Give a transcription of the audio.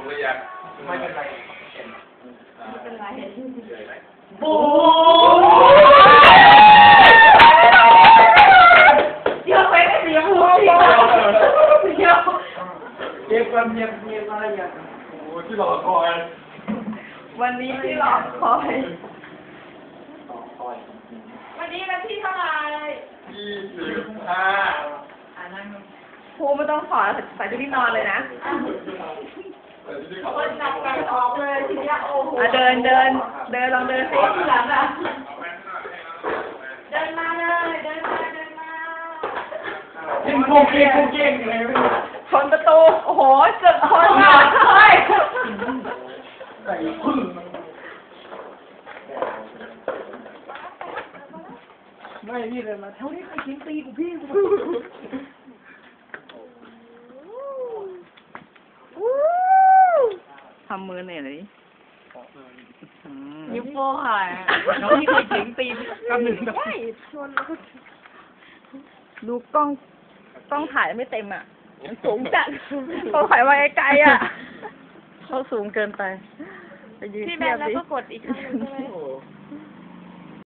งหรือยังไม่เป็นไรไม่เป็นไรโอ้เดี๋ยวไปได้เสียงหัวเดียวเดี๋ยวเก็บความเงียบเงียบอะไรอย่างโอ้ที่รอคอยวันนี้ที่รอคอยคอยวันนี้วันที่เท่าไหร่ยี่สิบห้าอ่านั่งภูไม่ต้องถอดใส่ชุดที่นอนเลยนะแต่ที่เขา คนจับกันออกเลยทีเนี้ยโอ้โหเดินเดินเดินลองเดินสิหลังอะเดินมาเลยเดินมาเดินมากินคุกกี้คุกกี้ยังไงไม่รู้ชนประตูโอ้โหเกือบชนอะเฮ้ยใส่พึ่งไม่พี่เลยมาเท่านี้ใครกินตีกูพี่กู ทำ มือหน่อยเลยนิ้วโป้งหายน้องที่เคยเข็งตีกำหนึ่งแบบดูกล้องกล้องถ่ายไม่เต็มอะมันสูงจัดต้องถ่ายมาไกลๆอะเขาสูงเกินไปไปยืนพี่แมเทียนบแล้วดิก็กดอีกครั้งหนึ่งใช่ไหมโอ้